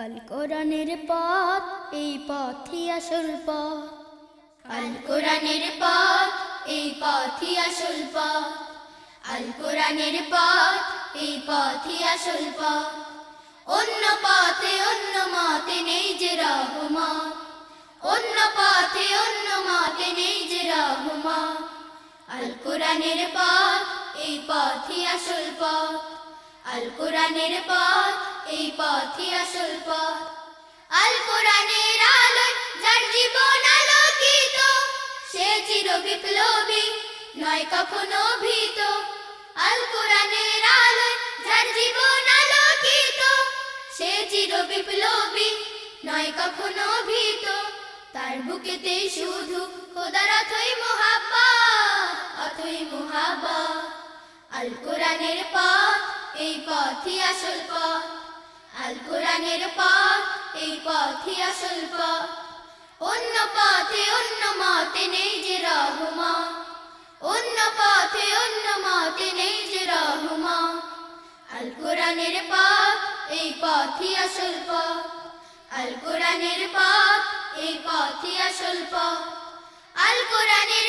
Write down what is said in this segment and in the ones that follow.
আল কোরআনের পথ, এই পথই আসল পথ। আল কোরআনের পথ, এই পথই আসল পথ। আল কোরআনের পথ, এই পথই আসল পথ। অন্য পথে অন্য মতে নেই যে রহমত। অন্য পথে অন্য মতে নেই যে রহমত। আল কোরআনের পথ, এই পথই আসল পথ। আল কোরআনের পথ, এই পথই আসল পথ। আল কোরআনের আলোয় যার জীবন আলোকিত, সে চির বিপ্লবী, নয় কখনো ভীত। আল কোরআনের আলোয় যার জীবন আলোকিত, সে চির বিপ্লবী, নয় কখনো ভীত। তার বুকেতে শুধু খোদার অথই মোহাব্বা অথই মোহাব্বা আল কোরআনের পথ এই পথই আসল পথ। আল কোরআনের পথ, এই পথই আসল পথ। অন্য পথে অন্য মতে নেই যে রহমা অন্য পথে অন্য মতে নেই যে রহমা আল কোরআনের পথ, এই পথই আসল পথ। আল কোরআনের পথ, এই পথই আসল পথ। আল কোরআনের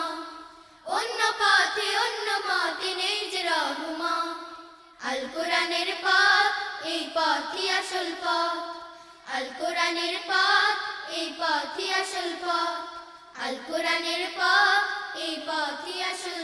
আল কোরআনের পথ, এই পথই আসল পথ। আল কোরআনের পথ, এই পথই আসল আল কোরআনের পথ, এই পথই আসল